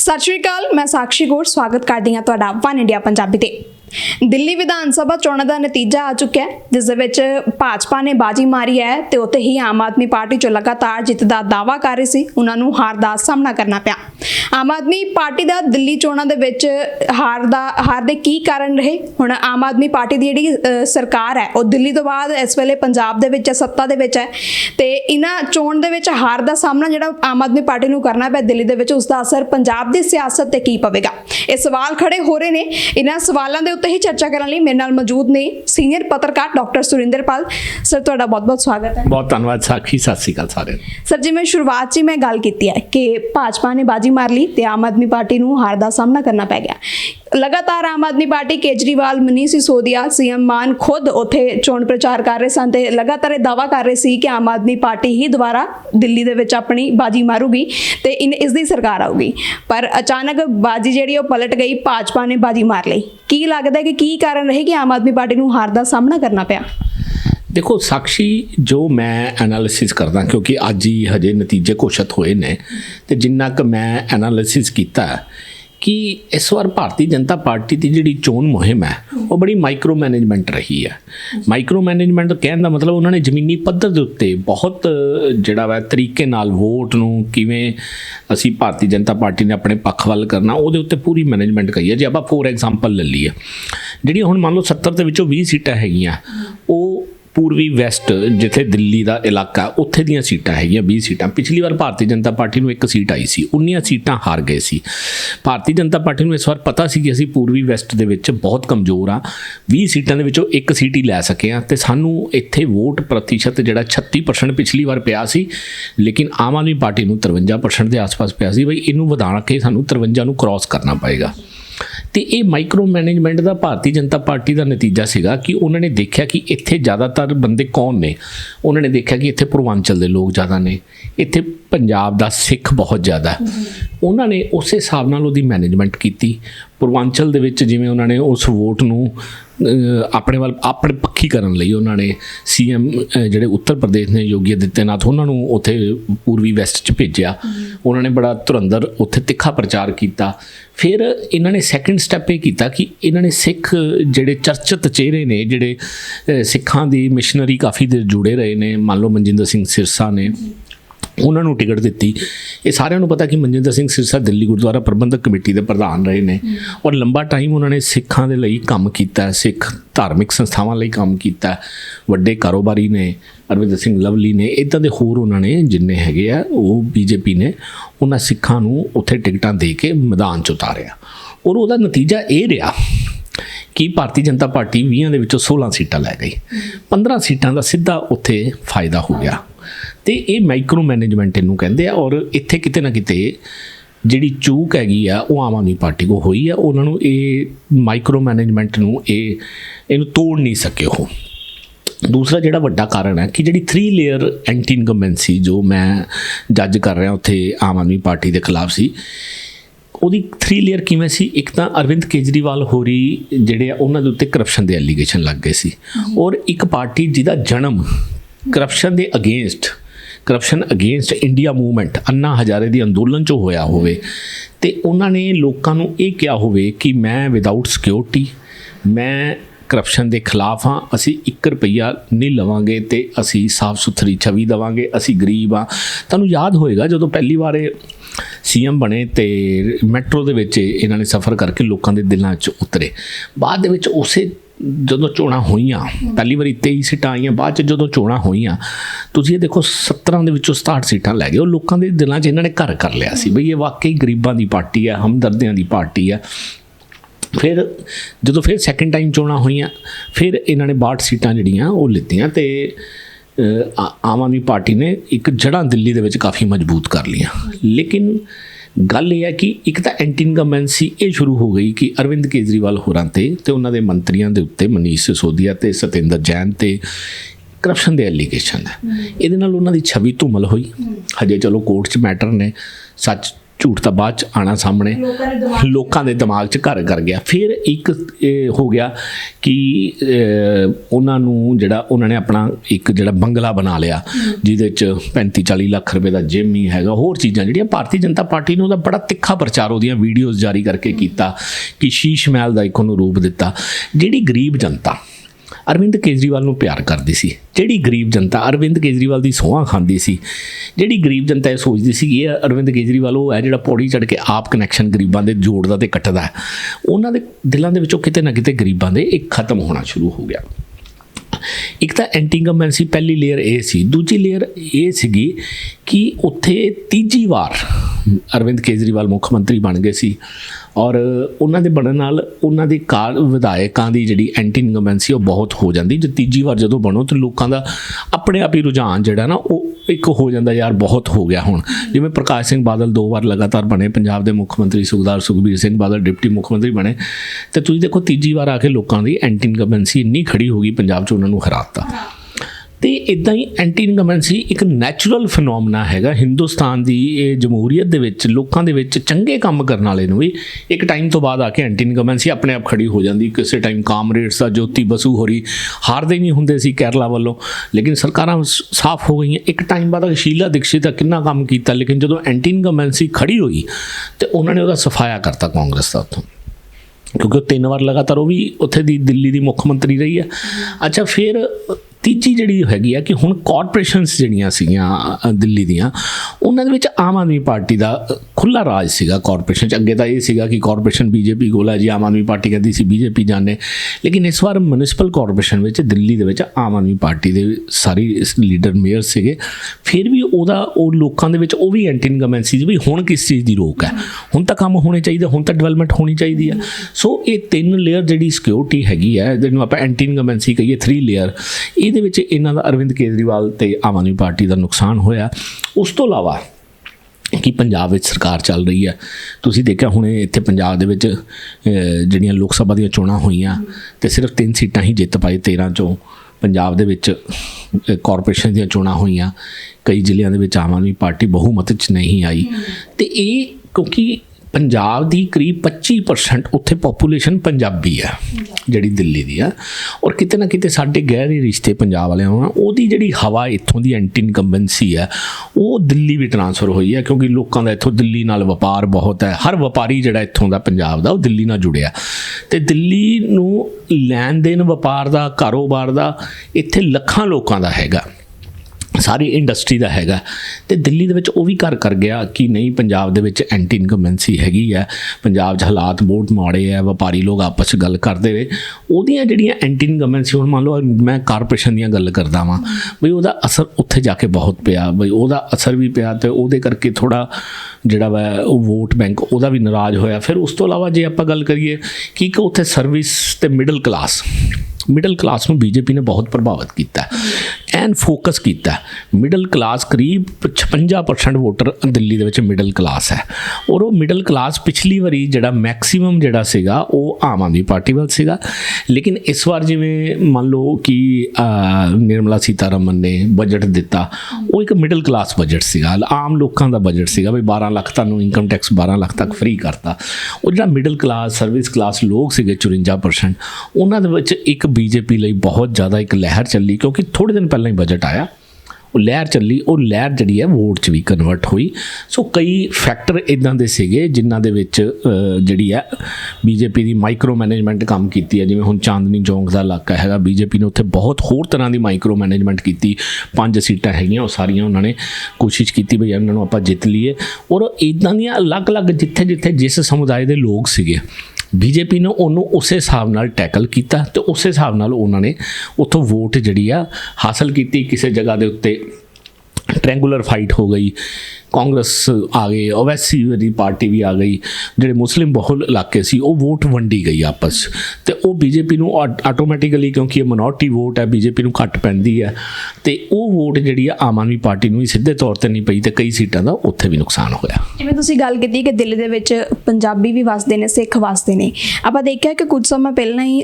ਸਤਿ ਸ਼੍ਰੀ ਅਕਾਲ ਮੈਂ ਸਾਕਸ਼ੀ ਗੋਰ ਸਵਾਗਤ ਕਰਦੀ ਹਾਂ ਤੁਹਾਡਾ ਵਨ ਇੰਡੀਆ ਪੰਜਾਬੀ ਤੇ। ਦਿੱਲੀ ਵਿਧਾਨ ਸਭਾ ਚੋਣਾਂ ਦਾ ਨਤੀਜਾ ਆ ਚੁੱਕਿਆ ਹੈ ਜਿਸ ਦੇ ਵਿੱਚ ਭਾਜਪਾ ਨੇ ਬਾਜੀ ਮਾਰੀ ਹੈ ਤੇ ਉੱਥੇ ਹੀ ਆਮ ਆਦਮੀ ਪਾਰਟੀ ਜੋ ਲਗਾਤਾਰ ਜਿੱਤ ਦਾ ਦਾਅਵਾ ਕਰ ਰਹੀ ਸੀ। ਉਹਨਾਂ ਨੂੰ ਹਾਰ ਦਾ ਸਾਹਮਣਾ ਕਰਨਾ ਪਿਆ। ਆਮ ਆਦਮੀ ਪਾਰਟੀ ਦਾ ਦਿੱਲੀ ਚੋਣਾਂ ਦੇ ਵਿੱਚ ਹਾਰ ਦਾ ਹਾਰ ਦੇ ਕੀ ਕਾਰਨ ਰਹੇ? ਹੁਣ ਆਮ ਆਦਮੀ ਪਾਰਟੀ ਦੀ ਜਿਹੜੀ ਸਰਕਾਰ ਹੈ ਉਹ ਦਿੱਲੀ ਤੋਂ ਬਾਅਦ ਇਸ ਵੇਲੇ ਪੰਜਾਬ ਦੇ ਵਿੱਚ ਹੈ, ਸੱਤਾ ਦੇ ਵਿੱਚ ਹੈ। ਤੇ ਇਹਨਾਂ ਚੋਣ ਦੇ ਵਿੱਚ ਹਾਰ ਦਾ ਸਾਹਮਣਾ ਜਿਹੜਾ ਆਮ ਆਦਮੀ ਪਾਰਟੀ ਨੂੰ ਕਰਨਾ ਪਿਆ ਦਿੱਲੀ ਦੇ ਵਿੱਚ ਉਸ ਦਾ ਅਸਰ ਪੰਜਾਬ ਦੀ ਸਿਆਸਤ ਤੇ ਕੀ ਪਵੇਗਾ? ਇਹ ਸਵਾਲ ਖੜੇ ਹੋ ਰਹੇ ਨੇ। ਇਹਨਾਂ ਸਵਾਲਾਂ ਦੇ ਉੱਤੇ ਹੀ ਚਰਚਾ ਕਰਨ ਲਈ ਮੇਰੇ ਨਾਲ ਮੌਜੂਦ ਨੇ ਸੀਨੀਅਰ ਪੱਤਰਕਾਰ ਡਾਕਟਰ ਸੁਰਿੰਦਰਪਾਲ ਸਰ ਤੁਹਾਡਾ ਬਹੁਤ-ਬਹੁਤ ਸਵਾਗਤ ਹੈ। ਬਹੁਤ ਧੰਨਵਾਦ ਸਾਖੀ ਸਤਿ ਸ੍ਰੀ ਅਕਾਲ ਸਾਰਿਆਂ ਨੂੰ। ਸਰ ਜਿਵੇਂ ਸ਼ੁਰੂਆਤ 'ਚ ਹੀ ਮੈਂ ਗੱਲ ਕੀਤੀ ਹੈ ਕਿ ਭਾਜਪਾ ਨੇ ਬਾਜੀ ਮਾਰ ਲਈ ਤੇ ਆਮ ਆਦਮੀ ਪਾਰਟੀ ਨੂੰ ਹਾਰ ਦਾ ਸਾਹਮਣਾ ਕਰਨਾ ਪੈ ਗਿਆ। ਲਗਾਤਾਰ ਆਮ ਆਦਮੀ ਪਾਰਟੀ ਕੇਜਰੀਵਾਲ, ਮਨੀਸ਼ ਸਿਸੋਦੀਆ, ਸੀਐਮ ਮਾਨ ਖੁਦ ਉੱਥੇ ਚੋਣ ਪ੍ਰਚਾਰ ਕਰ ਰਹੇ ਸਨ ਤੇ ਲਗਾਤਾਰ ਇਹ ਦਾਵਾ ਕਰ ਰਹੇ ਸੀ ਕਿ ਆਮ ਆਦਮੀ ਪਾਰਟੀ ਹੀ ਦੁਬਾਰਾ ਦਿੱਲੀ ਦੇ ਵਿੱਚ ਆਪਣੀ ਬਾਜੀ ਮਾਰੂਗੀ ਤੇ ਇਨ, ਇਸ ਦੀ ਸਰਕਾਰ ਆਊਗੀ। ਪਰ ਅਚਾਨਕ ਬਾਜੀ ਜਿਹੜੀ ਉਹ ਪਲਟ ਗਈ, ਭਾਜਪਾ ਨੇ ਬਾਜੀ ਮਾਰ ਲਈ। ਕੀ ਲੱਗਦਾ ਹੈ ਕਿ ਕੀ ਕਾਰਨ ਰਹੇ ਕਿ ਆਮ ਆਦਮੀ ਪਾਰਟੀ ਨੂੰ ਹਾਰ ਦਾ ਸਾਹਮਣਾ ਕਰਨਾ ਪਿਆ? ਦੇਖੋ ਸਾਖੀ ਜੋ ਮੈਂ ਐਨਾਲਿਸਿਸ ਕਰਦਾ, ਕਿਉਂਕਿ ਅੱਜ ਹੀ ਹਜੇ ਨਤੀਜੇ ਘੋਸ਼ਿਤ ਹੋਏ ਨੇ ਤੇ ਜਿੰਨਾ ਕੁ ਮੈਂ ਐਨਾਲਿਸਿਸ ਕੀਤਾ ਕਿ ਇਸ ਵਾਰ ਭਾਰਤੀ ਜਨਤਾ ਪਾਰਟੀ ਦੀ ਜਿਹੜੀ ਚੋਣ ਮੁਹਿੰਮ ਹੈ, ਉਹ ਬੜੀ ਮਾਈਕਰੋ ਮੈਨੇਜਮੈਂਟ ਰਹੀ ਹੈ। ਮਾਈਕਰੋ ਮੈਨੇਜਮੈਂਟ ਕਹਿਣ ਦਾ ਮਤਲਬ ਉਹਨਾਂ ਨੇ ਜ਼ਮੀਨੀ ਪੱਧਰ ਦੇ ਉੱਤੇ ਬਹੁਤ, ਜਿਹੜਾ ਵਾ, ਤਰੀਕੇ ਨਾਲ ਵੋਟ ਨੂੰ ਕਿਵੇਂ ਅਸੀਂ ਭਾਰਤੀ ਜਨਤਾ ਪਾਰਟੀ ਨੇ ਆਪਣੇ ਪੱਖ ਵੱਲ ਕਰਨਾ, ਉਹਦੇ ਉੱਤੇ ਪੂਰੀ ਮੈਨੇਜਮੈਂਟ ਕਹੀ ਹੈ। ਜੇ ਆਪਾਂ ਫੋਰ ਐਗਜ਼ਾਮਪਲ ਲੈ ਲਈਏ, ਜਿਹੜੀਆਂ ਹੁਣ ਮੰਨ ਲਓ 70 ਦੇ ਵਿੱਚੋਂ 20 ਸੀਟਾਂ ਹੈਗੀਆਂ, ਉਹ ਪੂਰਬੀ ਵੈਸਟ, ਜਿੱਥੇ ਦਿੱਲੀ ਦਾ ਇਲਾਕਾ, ਉੱਥੇ ਦੀਆਂ ਸੀਟਾਂ ਹੈਗੀਆਂ 20 ਸੀਟਾਂ। ਪਿਛਲੀ ਵਾਰ ਭਾਰਤੀ ਜਨਤਾ ਪਾਰਟੀ ਨੂੰ ਇੱਕ ਸੀਟ ਆਈ ਸੀ 19 ਸੀਟਾਂ ਹਾਰ ਗਏ ਸੀ। ਭਾਰਤੀ ਜਨਤਾ ਪਾਰਟੀ ਨੂੰ ਇਸ ਵਾਰ ਪਤਾ ਸੀ ਕਿ ਅਸੀਂ ਪੂਰਬੀ ਵੈਸਟ ਦੇ ਵਿੱਚ ਬਹੁਤ ਕਮਜ਼ੋਰ ਆ 20 ਸੀਟਾਂ ਦੇ ਵਿੱਚੋਂ ਇੱਕ ਸੀਟ ਹੀ ਲੈ ਸਕੇ ਆ ਤੇ ਸਾਨੂੰ ਇੱਥੇ ਵੋਟ ਪ੍ਰਤੀਸ਼ਤ ਜਿਹੜਾ 36% ਪਿਛਲੀ ਵਾਰ ਪਿਆ ਸੀ, ਲੇਕਿਨ ਆਮ ਆਦਮੀ ਪਾਰਟੀ ਨੂੰ 53% ਦੇ ਆਸ-ਪਾਸ ਪਿਆ ਸੀ। ਬਈ ਇਹਨੂੰ ਵਧਾ ਕੇ ਸਾਨੂੰ 53 ਨੂੰ ਕ੍ਰਾਸ ਕਰਨਾ ਪਏਗਾ। ਤੇ ਇਹ ਮਾਈਕਰੋ ਮੈਨੇਜਮੈਂਟ ਦਾ ਭਾਰਤੀ ਜਨਤਾ ਪਾਰਟੀ ਦਾ ਨਤੀਜਾ ਸੀਗਾ ਕਿ ਉਹਨਾਂ ਨੇ ਦੇਖਿਆ ਕਿ ਇੱਥੇ ਜ਼ਿਆਦਾਤਰ ਬੰਦੇ ਕੌਣ ਨੇ? ਉਹਨਾਂ ਨੇ ਦੇਖਿਆ ਕਿ ਇੱਥੇ ਪੂਰਵਾਂਚਲ ਦੇ ਲੋਕ ਜ਼ਿਆਦਾ ਨੇ। ਇੱਥੇ ਪੰਜਾਬ ਦਾ ਸਿੱਖ ਬਹੁਤ ਜ਼ਿਆਦਾ। ਉਹਨਾਂ ਨੇ ਉਸੇ ਹਿਸਾਬ ਨਾਲ ਉਹਦੀ ਮੈਨੇਜਮੈਂਟ ਕੀਤੀ। ਪੂਰਵਾਂਚਲ ਦੇ ਵਿੱਚ ਜਿਵੇਂ ਉਹਨਾਂ ਨੇ ਉਸ ਵੋਟ ਨੂੰ ਆਪਣੇ ਵੱਲ ਆਪਣੇ ਪੱਖੀ ਕਰਨ ਲਈ ਉਹਨਾਂ ਨੇ ਸੀਐਮ ਜਿਹੜੇ ਉੱਤਰ ਪ੍ਰਦੇਸ਼ ਨੇ ਯੋਗੀ ਆਦਿੱਤਿਆਨਾਥ ਉਹਨਾਂ ਨੂੰ ਉੱਥੇ ਪੂਰਬੀ ਵੈਸਟ ਚ ਭੇਜਿਆ। ਉਹਨਾਂ ਨੇ ਬੜਾ ਧੁਰੰਦਰ ਉੱਥੇ ਤਿੱਖਾ ਪ੍ਰਚਾਰ ਕੀਤਾ। ਫਿਰ ਇਹਨਾਂ ਨੇ ਸੈਕੰਡ ਸਟੈਪ ਇਹ ਕੀਤਾ ਕਿ ਇਹਨਾਂ ਨੇ ਸਿੱਖ ਜਿਹੜੇ ਚਰਚਿਤ ਚਿਹਰੇ ਨੇ ਜਿਹੜੇ ਸਿੱਖਾਂ ਦੀ ਮਿਸ਼ਨਰੀ ਕਾਫੀ ਦੇਰ ਜੁੜੇ ਰਹੇ ਨੇ। ਮੰਨ ਲਓ ਮਨਜਿੰਦਰ ਸਿੰਘ ਸਿਰਸਾ ਨੇ। ਉਹਨਾਂ ਨੂੰ ਟਿਕਟ ਦਿੱਤੀ। ਇਹ ਸਾਰਿਆਂ ਨੂੰ ਪਤਾ ਕਿ ਮਨਜਿੰਦਰ ਸਿੰਘ ਸਿਰਸਾ ਦਿੱਲੀ ਗੁਰਦੁਆਰਾ ਪ੍ਰਬੰਧਕ ਕਮੇਟੀ ਦੇ ਪ੍ਰਧਾਨ ਰਹੇ ਨੇ ਔਰ ਲੰਬਾ ਟਾਈਮ ਉਹਨਾਂ ਨੇ ਸਿੱਖਾਂ ਦੇ ਲਈ ਕੰਮ ਕੀਤਾ ਸਿੱਖ ਧਾਰਮਿਕ ਸੰਸਥਾਵਾਂ ਲਈ ਕੰਮ ਕੀਤਾ। ਵੱਡੇ ਕਾਰੋਬਾਰੀ ਨੇ ਅਰਵਿੰਦ ਸਿੰਘ ਲਵਲੀ ਨੇ ਇਦਾਂ ਦੇ ਹੋਰ ਉਹਨਾਂ ਨੇ ਜਿੰਨੇ ਹੈਗੇ ਆ ਉਹ ਬੀਜੇਪੀ ਨੇ ਉਹਨਾਂ ਸਿੱਖਾਂ ਨੂੰ ਉੱਥੇ ਟਿਕਟਾਂ ਦੇ ਕੇ ਮੈਦਾਨ 'ਚ ਉਤਾਰਿਆ। ਔਰ ਉਹਦਾ ਨਤੀਜਾ ਇਹ ਰਿਹਾ ਕਿ ਭਾਰਤੀ ਜਨਤਾ ਪਾਰਟੀ 20 ਦੇ ਵਿੱਚੋਂ 16 ਸੀਟਾਂ ਲੈ ਗਈ। 15 ਸੀਟਾਂ ਦਾ ਸਿੱਧਾ ਉੱਥੇ ਫਾਇਦਾ ਹੋ ਗਿਆ। ਤੇ ਇਹ ਮਾਈਕਰੋ ਮੈਨੇਜਮੈਂਟ ਇਹਨੂੰ ਕਹਿੰਦੇ ਆ ਔਰ ਇੱਥੇ ਕਿਤੇ ਨਾ ਕਿਤੇ ਜਿਹੜੀ ਚੂਕ ਹੈਗੀ ਆ ਉਹ ਆਮ ਆਦਮੀ ਪਾਰਟੀ ਕੋ ਹੋਈ ਆ ਉਹਨਾਂ ਨੂੰ ਇਹ ਮਾਈਕਰੋ ਮੈਨੇਜਮੈਂਟ ਨੂੰ ਇਹ ਇਹਨੂੰ ਤੋੜ ਨਹੀਂ ਸਕੇ ਉਹ। ਦੂਸਰਾ ਜਿਹੜਾ ਵੱਡਾ ਕਾਰਨ ਹੈ ਕਿ ਜਿਹੜੀ 3 ਲੇਅਰ ਐਂਟੀ ਇਨਕੰਬੈਂਸੀ ਜੋ ਮੈਂ ਜੱਜ ਕਰ ਰਿਹਾ ਉੱਥੇ ਆਮ ਆਦਮੀ ਪਾਰਟੀ ਦੇ ਖਿਲਾਫ ਸੀ ਉਹਦੀ 3 ਲੇਅਰ ਕਿਵੇਂ ਸੀ? ਇੱਕ ਤਾਂ ਅਰਵਿੰਦ ਕੇਜਰੀਵਾਲ ਹੋਰੀ ਜਿਹੜੇ ਆ ਉਹਨਾਂ ਦੇ ਉੱਤੇ ਕਰਪਸ਼ਨ ਦੇ ਐਲੀਗੇਸ਼ਨ ਲੱਗ ਗਏ ਸੀ। ਔਰ ਇੱਕ ਪਾਰਟੀ ਜਿਹਦਾ ਜਨਮ ਕਰਪਸ਼ਨ ਦੇ against corruption against India movement Anna Hazare ਦੀ ਅੰਦੋਲਨ ਚੋਂ ਹੋਇਆ ਹੋਵੇ। ਤੇ ਉਹਨਾਂ ਨੇ ਲੋਕਾਂ ਨੂੰ ਇਹ ਕਿਹਾ ਹੋਵੇ ਕਿ ਮੈਂ ਵਿਦਆਊਟ ਸਿਕਿਉਰਿਟੀ ਮੈਂ ਕਰਪਸ਼ਨ ਦੇ ਖਿਲਾਫ ਹਾਂ, ਅਸੀਂ 1 ਰੁਪਈਆ ਨਹੀਂ ਲਵਾਂਗੇ ਤੇ ਅਸੀਂ ਸਾਫ਼ ਸੁਥਰੀ ਛਵੀ ਦਵਾਂਗੇ, ਅਸੀਂ ਗਰੀਬ ਆ ਤੁਹਾਨੂੰ ਯਾਦ ਹੋਏਗਾ ਜਦੋਂ ਪਹਿਲੀ ਵਾਰ ਇਹ ਸੀਐਮ ਬਣੇ ਤੇ ਮੈਟਰੋ ਦੇ ਵਿੱਚ ਇਹਨਾਂ ਨੇ ਸਫ਼ਰ ਕਰਕੇ ਲੋਕਾਂ ਦੇ ਦਿਲਾਂ 'ਚ ਉਤਰੇ। ਬਾਅਦ ਦੇ ਵਿੱਚ ਉਸੇ ਜਦੋਂ ਚੋਣਾਂ ਹੋਈਆਂ, ਪਹਿਲੀ ਵਾਰੀ 23 ਸੀਟਾਂ ਆਈਆਂ, ਬਾਅਦ ਚ ਜਦੋਂ ਚੋਣਾਂ ਹੋਈਆਂ, ਤੁਸੀਂ ਇਹ ਦੇਖੋ 17 ਦੇ ਵਿੱਚੋਂ 67 ਸੀਟਾਂ ਲੈ ਗਏ। ਉਹ ਲੋਕਾਂ ਦੇ ਦਿਲਾਂ 'ਚ ਇਹਨਾਂ ਨੇ ਘਰ ਕਰ ਲਿਆ ਸੀ ਬਈ ਇਹ ਵਾਕਈ ਗਰੀਬਾਂ ਦੀ ਪਾਰਟੀ ਹੈ ਹਮਦਰਦਿਆਂ ਦੀ ਪਾਰਟੀ ਹੈ ਫਿਰ ਜਦੋਂ ਫਿਰ ਸੈਕੰਡ ਟਾਈਮ ਚੋਣਾਂ ਹੋਈਆਂ, ਫਿਰ ਇਹਨਾਂ ਨੇ 62 ਸੀਟਾਂ ਜਿਹੜੀਆਂ ਉਹ ਲਿੱਤੀਆਂ ਤੇ ਆਮ ਆਦਮੀ ਪਾਰਟੀ ਨੇ ਇੱਕ ਜੜ੍ਹਾਂ ਦਿੱਲੀ ਦੇ ਵਿੱਚ ਕਾਫੀ ਮਜ਼ਬੂਤ ਕਰ ਲਈਆਂ। ਲੇਕਿਨ ਗੱਲ ਇਹ ਹੈ ਕਿ ਇੱਕ ਤਾਂ ਐਂਟੀ ਇਨਕੰਬੈਂਸੀ ਇਹ ਸ਼ੁਰੂ ਹੋ ਗਈ ਕਿ ਅਰਵਿੰਦ ਕੇਜਰੀਵਾਲ ਹੋਰਾਂ ਤੇ ਤੇ ਉਹਨਾਂ ਦੇ ਮੰਤਰੀਆਂ ਦੇ ਉੱਤੇ ਮਨੀਸ਼ ਸਿਸੋਦੀਆ ਤੇ ਸਤਿੰਦਰ ਜੈਨ ਤੇ ਕਰਪਸ਼ਨ ਦੇ ਐਲੀਗੇਸ਼ਨ ਹੈ। ਇਹਦੇ ਨਾਲ ਉਹਨਾਂ ਦੀ ਛਵੀ ਧੁਮਲ ਹੋਈ। ਹਜੇ ਚਲੋ ਕੋਰਟ 'ਚ ਮੈਟਰ ਨੇ। ਸੱਚ ਝੂਠ ਤਾਂ ਬਾਅਦ ਚ ਆਣਾ ਸਾਹਮਣੇ। ਲੋਕਾਂ ਦੇ ਦਿਮਾਗ 'ਚ। ਘਰ ਕਰ ਗਿਆ। ਫਿਰ ਇੱਕ ਇਹ ਹੋ ਗਿਆ ਕਿ ਉਹਨਾਂ ਨੂੰ ਜਿਹੜਾ ਉਹਨਾਂ ਨੇ ਆਪਣਾ ਇੱਕ ਜਿਹੜਾ ਬੰਗਲਾ ਬਣਾ ਲਿਆ ਜਿਹਦੇ 'ਚ 35 40 ਲੱਖ ਰੁਪਏ ਦਾ ਜਿਮ ਹੀ ਹੈਗਾ। ਹੋਰ ਚੀਜ਼ਾਂ ਜਿਹੜੀਆਂ ਭਾਰਤੀ ਜਨਤਾ ਪਾਰਟੀ ਨੇ ਉਹਦਾ ਬੜਾ ਤਿੱਖਾ ਪ੍ਰਚਾਰ ਉਹਦੀਆਂ ਵੀਡੀਓਜ਼ ਜਾਰੀ ਕਰਕੇ ਕੀਤਾ ਕਿ ਸ਼ੀਸ਼ ਮਹਿਲ ਦਾ ਇੱਕ ਉਹਨੂੰ ਰੂਪ ਦਿੱਤਾ। ਜਿਹੜੀ ਗਰੀਬ ਜਨਤਾ ਅਰਵਿੰਦ ਕੇਜਰੀਵਾਲ ਨੂੰ ਪਿਆਰ ਕਰਦੀ ਸੀ। ਜਿਹੜੀ ਗਰੀਬ ਜਨਤਾ ਅਰਵਿੰਦ ਕੇਜਰੀਵਾਲ ਦੀ ਸੋਹਾਂ ਖਾਂਦੀ ਸੀ, ਜਿਹੜੀ ਗਰੀਬ ਜਨਤਾ ਇਹ ਸੋਚਦੀ ਸੀ ਇਹ ਅਰਵਿੰਦ ਕੇਜਰੀਵਾਲ ਉਹ ਹੈ ਜਿਹੜਾ ਪੌੜੀ ਚੜ੍ਹ ਕੇ ਆਪ ਕਨੈਕਸ਼ਨ ਗਰੀਬਾਂ ਦੇ ਜੋੜਦਾ ਤੇ ਕੱਟਦਾ ਉਹਨਾਂ ਦੇ ਦਿਲਾਂ ਦੇ ਵਿੱਚੋਂ ਕਿਤੇ ਨਾ ਕਿਤੇ ਗਰੀਬਾਂ ਦੇ ਇੱਕ ਖਤਮ ਹੋਣਾ ਸ਼ੁਰੂ ਹੋ ਗਿਆ। ਇੱਕ ਤਾਂ ਐਂਟੀ ਇਨਕੰਬੈਂਸੀ ਪਹਿਲੀ ਲੇਅਰ ਇਹ ਸੀ। ਦੂਜੀ ਲੇਅਰ ਇਹ ਸੀਗੀ ਕਿ ਉੱਥੇ ਤੀਜੀ ਵਾਰ ਅਰਵਿੰਦ ਕੇਜਰੀਵਾਲ ਮੁੱਖ ਮੰਤਰੀ ਬਣ ਗਏ ਸੀ। ਔਰ ਉਹਨਾਂ ਦੇ ਬਣਨ ਨਾਲ ਉਹਨਾਂ ਦੇ ਕਾਰ ਵਿਧਾਇਕਾਂ ਦੀ ਜਿਹੜੀ ਐਂਟੀ ਇਨਕੰਬੈਂਸੀ ਉਹ ਬਹੁਤ ਹੋ ਜਾਂਦੀ। ਜੇ ਤੀਜੀ ਵਾਰ ਜਦੋਂ ਬਣੋ ਤੇ ਲੋਕਾਂ ਦਾ ਆਪਣੇ ਆਪ ਹੀ ਰੁਝਾਨ ਜਿਹੜਾ ਨਾ, ਉਹ ਇੱਕ ਹੋ ਜਾਂਦਾ ਯਾਰ, ਬਹੁਤ ਹੋ ਗਿਆ ਹੁਣ। ਜਿਵੇਂ ਪ੍ਰਕਾਸ਼ ਸਿੰਘ ਬਾਦਲ ਦੋ ਵਾਰ ਲਗਾਤਾਰ ਬਣੇ, ਪੰਜਾਬ ਦੇ ਮੁੱਖ ਮੰਤਰੀ ਸੁਖਦਾਰ ਸੁਖਬੀਰ ਸਿੰਘ ਬਾਦਲ, ਡਿਪਟੀ ਮੁੱਖ ਮੰਤਰੀ ਬਣੇ। ਤੇ ਤੁਸੀਂ ਦੇਖੋ, ਤੀਜੀ ਵਾਰ ਆ ਕੇ ਲੋਕਾਂ ਦੀ ਐਂਟੀ ਇਨਕੰਬੈਂਸੀ ਇੰਨੀ ਖੜੀ ਹੋ ਗਈ, ਪੰਜਾਬ 'ਚ ਉਹਨਾਂ ਨੂੰ ਹਰਾਤਾ। ਤੇ ਇਦਾਂ ਹੀ ਐਂਟੀ ਇਨਕੰਬੈਂਸੀ ਇੱਕ ਨੈਚੁਰਲ ਫੀਨੋਮਨਾ ਹੈਗਾ। ਹਿੰਦੁਸਤਾਨ ਦੀ ਇਹ ਜਮਹੂਰੀਅਤ ਦੇ ਵਿੱਚ, ਲੋਕਾਂ ਦੇ ਵਿੱਚ ਚੰਗੇ ਕੰਮ ਕਰਨ ਵਾਲੇ ਨੂੰ ਵੀ ਇੱਕ ਟਾਈਮ ਤੋਂ ਬਾਅਦ ਆ ਕੇ ਐਂਟੀ ਇਨਕੰਬੈਂਸੀ ਆਪਣੇ ਆਪ ਖੜੀ ਹੋ ਜਾਂਦੀ। ਕਿਸੇ ਟਾਈਮ ਕਾਮਰੇਡਸ ਦਾ ਜੋਤੀ ਬਸੂ ਹੋਰੀ ਹਾਰਦੇ ਨਹੀਂ ਹੁੰਦੇ ਸੀ ਕੇਰਲਾ ਵੱਲੋਂ। ਲੇਕਿਨ ਸਰਕਾਰਾਂ ਸਾਫ਼ ਹੋ ਗਈਆਂ। ਇੱਕ ਟਾਈਮ ਬਾਅਦ ਸ਼ੀਲਾ ਦੀਕਸ਼ਿਤ ਦਾ ਕਿੰਨਾ ਕੰਮ ਕੀਤਾ। ਲੇਕਿਨ ਜਦੋਂ ਐਂਟੀ ਇਨਕੰਬੈਂਸੀ ਖੜੀ ਹੋਈ, ਤੇ ਉਹਨਾਂ ਨੇ ਉਹਦਾ ਸਫਾਇਆ ਕਰਤਾ ਕਾਂਗਰਸ ਦਾ ਉੱਥੋਂ। ਕਿਉਂਕਿ ਉਹ ਤਿੰਨ ਵਾਰ ਲਗਾਤਾਰ ਉਹ ਵੀ ਉੱਥੇ ਦੀ ਦਿੱਲੀ ਦੀ ਮੁੱਖ ਮੰਤਰੀ ਰਹੀ ਹੈ ਅੱਛਾ, ਫਿਰ ਤੀਜੀ ਜਿਹੜੀ ਹੈਗੀ ਆ ਕਿ ਹੁਣ ਕਾਰਪੋਰੇਸ਼ਨਸ ਜਿਹੜੀਆਂ ਸੀਗੀਆਂ ਦਿੱਲੀ ਦੀਆਂ, ਉਹਨਾਂ ਦੇ ਵਿੱਚ ਆਮ ਆਦਮੀ ਪਾਰਟੀ ਦਾ ਖੁੱਲਾ ਰਾਜ ਸੀਗਾ ਕਾਰਪੋਰੇਸ਼ਨ ਚ। ਅੱਗੇ ਤਾਂ ਇਹ ਸੀਗਾ ਕਿ ਕਾਰਪੋਰੇਸ਼ਨ ਬੀਜੇਪੀ ਕੋਲ ਹੈ, ਜੀ ਆਮ ਆਦਮੀ ਪਾਰਟੀ ਕਹਿੰਦੀ ਸੀ ਬੀਜੇਪੀ ਜਾਣੇ। ਲੇਕਿਨ ਇਸ ਵਾਰ ਮਿਊਨਿਸਪਲ ਕਾਰਪੋਰੇਸ਼ਨ ਵਿੱਚ, ਦਿੱਲੀ ਦੇ ਵਿੱਚ ਆਮ ਆਦਮੀ ਪਾਰਟੀ ਦੇ ਸਾਰੀ ਲੀਡਰ ਮੇਅਰ ਸੀਗੇ। ਫਿਰ ਵੀ ਉਹਦਾ, ਉਹ ਲੋਕਾਂ ਦੇ ਵਿੱਚ ਉਹ ਵੀ ਐਂਟੀ ਇਨਕੰਬੈਂਸੀ ਸੀ, ਵੀ ਹੁਣ ਕਿਸ ਚੀਜ਼ ਦੀ ਰੋਕ ਹੈ? ਹੁਣ ਤਾਂ ਕੰਮ ਹੋਣੇ ਚਾਹੀਦੇ, ਹੁਣ ਤਾਂ ਡਿਵੈਲਪਮੈਂਟ ਹੋਣੀ ਚਾਹੀਦੀ ਹੈ। ਸੋ ਇਹ ਤਿੰਨ ਲੇਅਰ ਜਿਹੜੀ ਸਿਕਿਉਰਿਟੀ ਹੈਗੀ ਹੈ, ਜਿਹਨੂੰ ਆਪਾਂ ਐਂਟੀ ਇਨਕੰਬੈਂਸੀ ਕਹੀਏ 3 ਲੇਅਰ ਇਹਦੇ ਵਿੱਚ ਇਹਨਾਂ ਦਾ ਅਰਵਿੰਦ ਕੇਜਰੀਵਾਲ ਤੇ ਆਮ ਆਦਮੀ ਪਾਰਟੀ ਦਾ ਨੁਕਸਾਨ ਹੋਇਆ। ਉਸ ਤੋਂ ਇਲਾਵਾ ਕਿ ਪੰਜਾਬ ਵਿੱਚ ਸਰਕਾਰ ਚੱਲ ਰਹੀ ਹੈ। ਤੁਸੀਂ ਦੇਖਿਆ ਹੁਣੇ ਇੱਥੇ ਪੰਜਾਬ ਦੇ ਵਿੱਚ ਜਿਹੜੀਆਂ ਲੋਕ ਸਭਾ ਦੀਆਂ ਚੋਣਾਂ ਹੋਈਆਂ ਤੇ ਸਿਰਫ ਤਿੰਨ ਸੀਟਾਂ ਹੀ ਜਿੱਤ ਪਾਏ 13 ਚੋਂ ਪੰਜਾਬ ਦੇ ਵਿੱਚ ਅਹ, ਕਾਰਪੋਰੇਸ਼ਨ ਦੀਆਂ ਚੋਣਾਂ ਹੋਈਆਂ। ਕਈ ਜ਼ਿਲ੍ਹਿਆਂ ਦੇ ਵਿੱਚ ਆਮ ਆਦਮੀ ਪਾਰਟੀ ਬਹੁਮਤ 'ਚ ਨਹੀਂ ਆਈ। ਤੇ ਇਹ ਕਿਉਂਕਿ ਪੰਜਾਬ ਦੀ ਕਰੀਬ 25% ਉੱਥੇ ਪੋਪੂਲੇਸ਼ਨ ਪੰਜਾਬੀ ਹੈ ਜਿਹੜੀ ਦਿੱਲੀ ਦੀ ਆ ਔਰ ਕਿਤੇ ਨਾ ਕਿਤੇ ਸਾਡੇ ਗਹਿਰੇ ਰਿਸ਼ਤੇ ਪੰਜਾਬ ਵਾਲਿਆਂ ਨਾਲ ਉਹਦੀ ਜਿਹੜੀ ਹਵਾ ਇੱਥੋਂ ਦੀ ਐਂਟੀ ਇਨਕੰਬੈਂਸੀ ਹੈ ਉਹ ਦਿੱਲੀ ਵੀ ਟਰਾਂਸਫਰ ਹੋਈ ਹੈ ਕਿਉਂਕਿ ਲੋਕਾਂ ਦਾ ਇੱਥੋਂ ਦਿੱਲੀ ਨਾਲ ਵਪਾਰ ਬਹੁਤ ਹੈ। ਹਰ ਵਪਾਰੀ ਜਿਹੜਾ ਇੱਥੋਂ ਦਾ ਪੰਜਾਬ ਦਾ ਉਹ ਦਿੱਲੀ ਨਾਲ ਜੁੜਿਆ। ਤੇ ਦਿੱਲੀ ਨੂੰ ਲੈਣ ਦੇਣ ਵਪਾਰ ਦਾ ਕਾਰੋਬਾਰ ਦਾ ਇੱਥੇ ਲੱਖਾਂ ਲੋਕਾਂ ਦਾ ਹੈਗਾ। ਸਾਰੀ ਇੰਡਸਟਰੀ ਦਾ ਹੈਗਾ। ਤੇ ਦਿੱਲੀ ਦੇ ਵਿੱਚ ਉਹ ਵੀ ਘਰ ਕਰ ਗਿਆ ਕਿ ਨਹੀਂ, ਪੰਜਾਬ ਦੇ ਵਿੱਚ ਐਂਟੀ ਇਨਕੰਬੈਂਸੀ ਹੈਗੀ ਹੈ ਪੰਜਾਬ 'ਚ ਹਾਲਾਤ ਬਹੁਤ ਮਾੜੇ ਆ, ਵਪਾਰੀ ਲੋਕ ਆਪਸ 'ਚ ਗੱਲ ਕਰਦੇ ਵੇ ਉਹਦੀਆਂ ਜਿਹੜੀਆਂ ਐਂਟੀ ਇਨਕੰਬੈਂਸੀ ਹੁਣ ਮੰਨ ਲਓ, ਮੈਂ ਕਾਰਪੋਰੇਸ਼ਨ ਦੀਆਂ ਗੱਲ ਕਰਦਾ ਵਾਂ, ਬਈ ਉਹਦਾ ਅਸਰ ਉੱਥੇ ਜਾ ਕੇ ਬਹੁਤ ਪਿਆ। ਬਈ ਉਹਦਾ ਅਸਰ ਵੀ ਪਿਆ ਤੇ ਉਹਦੇ ਕਰਕੇ ਥੋੜਾ ਜਿਹੜਾ ਵਾ, ਉਹ ਵੋਟ ਬੈਂਕ ਉਹਦਾ ਵੀ ਨਾਰਾਜ਼ ਹੋਇਆ। ਫਿਰ ਉਸ ਤੋਂ ਇਲਾਵਾ ਜੇ ਆਪਾਂ ਗੱਲ ਕਰੀਏ ਕਿ ਇੱਕ ਉੱਥੇ ਸਰਵਿਸ ਤੇ ਮਿਡਲ ਕਲਾਸ ਮਿਡਲ ਕਲਾਸ ਨੂੰ ਬੀਜੇਪੀ ਨੇ ਬਹੁਤ ਪ੍ਰਭਾਵਿਤ ਕੀਤਾ। ਐਨ ਫੋਕਸ ਕੀਤਾ। ਮਿਡਲ ਕਲਾਸ ਕਰੀਬ 56% ਵੋਟਰ ਦਿੱਲੀ ਦੇ ਵਿੱਚ ਮਿਡਲ ਕਲਾਸ ਹੈ। ਔਰ ਉਹ ਮਿਡਲ ਕਲਾਸ ਪਿਛਲੀ ਵਾਰੀ ਜਿਹੜਾ ਮੈਕਸਿਮਮ ਜਿਹੜਾ ਸੀਗਾ, ਉਹ ਆਮ ਆਦਮੀ ਪਾਰਟੀ ਵੱਲ ਸੀਗਾ। ਲੇਕਿਨ ਇਸ ਵਾਰ ਜਿਵੇਂ ਮੰਨ ਲਓ ਕਿ ਨਿਰਮਲਾ ਸੀਤਾਰਮਨ ਨੇ ਬਜਟ ਦਿੱਤਾ, ਉਹ ਇੱਕ ਮਿਡਲ ਕਲਾਸ ਬਜਟ ਸੀਗਾ। ਆਮ ਲੋਕਾਂ ਦਾ ਬਜਟ ਸੀਗਾ ਵੀ 12 ਲੱਖ ਤੁਹਾਨੂੰ ਇਨਕਮ ਟੈਕਸ 12 ਲੱਖ ਤੱਕ ਫ੍ਰੀ ਕਰਤਾ। ਉਹ ਜਿਹੜਾ ਮਿਡਲ ਕਲਾਸ ਸਰਵਿਸ ਕਲਾਸ ਲੋਕ ਸੀਗੇ 54% ਉਹਨਾਂ ਦੇ ਵਿੱਚ ਇੱਕ ਬੀਜੇਪੀ ਲਈ ਬਹੁਤ ਜ਼ਿਆਦਾ ਇੱਕ ਲਹਿਰ ਚੱਲੀ, ਕਿਉਂਕਿ ਥੋੜੇ ਦਿਨ ਪਹਿਲਾਂ ਹੀ ਬਜਟ ਆਇਆ। ਉਹ ਲਹਿਰ ਚੱਲੀ, ਉਹ ਲਹਿਰ ਜਿਹੜੀ ਹੈ ਵੋਟ 'ਚ ਵੀ ਕਨਵਰਟ ਹੋਈ। ਸੋ ਕਈ ਫੈਕਟਰ ਇਦਾਂ ਦੇ ਸੀਗੇ ਜਿਨ੍ਹਾਂ ਦੇ ਵਿੱਚ ਜਿਹੜੀ ਹੈ ਬੀਜੇਪੀ ਦੀ ਮਾਈਕਰੋ ਮੈਨੇਜਮੈਂਟ ਕੰਮ ਕੀਤੀ ਹੈ। ਜਿਵੇਂ ਹੁਣ ਚਾਂਦਨੀ ਚੌਂਕ ਦਾ ਇਲਾਕਾ ਹੈਗਾ ਬੀਜੇਪੀ ਨੇ ਉੱਥੇ ਬਹੁਤ ਹੋਰ ਤਰ੍ਹਾਂ ਦੀ ਮਾਈਕਰੋ ਮੈਨੇਜਮੈਂਟ ਕੀਤੀ। ਪੰਜ ਸੀਟਾਂ ਹੈਗੀਆਂ, ਉਹ ਸਾਰੀਆਂ ਉਹਨਾਂ ਨੇ ਕੋਸ਼ਿਸ਼ ਕੀਤੀ ਵੀ ਇਹਨਾਂ ਨੂੰ ਆਪਾਂ ਜਿੱਤ ਲਈਏ। ਔਰ ਇਦਾਂ ਦੀਆਂ ਅਲੱਗ-ਅਲੱਗ ਜਿੱਥੇ-ਜਿੱਥੇ ਜਿਸ ਸਮੁਦਾਇ ਦੇ ਲੋਕ ਸੀਗੇ ਬੀਜੇਪੀ ਨੇ ਉਹਨੂੰ ਉਸੇ ਹਿਸਾਬ ਨਾਲ ਟੈਕਲ ਕੀਤਾ ਤੇ ਉਸੇ ਹਿਸਾਬ ਨਾਲ ਉਹਨਾਂ ਨੇ ਉੱਥੋਂ ਵੋਟ ਜਿਹੜੀ ਆ ਹਾਸਲ ਕੀਤੀ, ਕਿਸੇ ਜਗ੍ਹਾ ਦੇ ਉੱਤੇ ਟ੍ਰੈਂਗੂਲਰ ਫਾਈਟ ਹੋ ਗਈ। ਕਾਂਗਰਸ ਆ ਗਈ ਓਵੈਸੀ ਦੀ ਪਾਰਟੀ ਵੀ ਆ ਗਈ, ਜਿਹੜੇ ਮੁਸਲਿਮ ਬਹੁਲ ਇਲਾਕੇ ਸੀ, ਉਹ ਵੋਟ ਵੰਡੀ ਗਈ ਆਪਸ। 'ਚ ਤੇ ਉਹ ਬੀਜੇਪੀ ਨੂੰ ਆਟੋਮੈਟਿਕਲੀ ਕਿਉਂਕਿ ਇਹ ਮਿਨੋਰਟੀ ਵੋਟ ਹੈ, ਬੀਜੇਪੀ ਨੂੰ ਘੱਟ ਪੈਂਦੀ ਹੈ, ਤੇ ਉਹ ਵੋਟ ਜਿਹੜੀ ਆ, ਆਮ ਆਦਮੀ ਪਾਰਟੀ ਨੂੰ ਵੀ ਸਿੱਧੇ ਤੌਰ ਤੇ ਨਹੀਂ ਪਈ ਤੇ ਕਈ ਸੀਟਾਂ ਦਾ ਉੱਥੇ ਵੀ ਨੁਕਸਾਨ ਹੋਇਆ। ਜਿਵੇਂ ਤੁਸੀਂ ਗੱਲ ਕੀਤੀ ਕਿ ਦਿੱਲੀ ਦੇ ਵਿੱਚ ਪੰਜਾਬੀ ਵੀ ਵਸਦੇ ਨੇ, ਸਿੱਖ ਵਸਦੇ ਨੇ, ਆਪਾਂ ਦੇਖਿਆ ਕਿ ਕੁਝ ਸਮਾਂ ਪਹਿਲਾਂ ਹੀ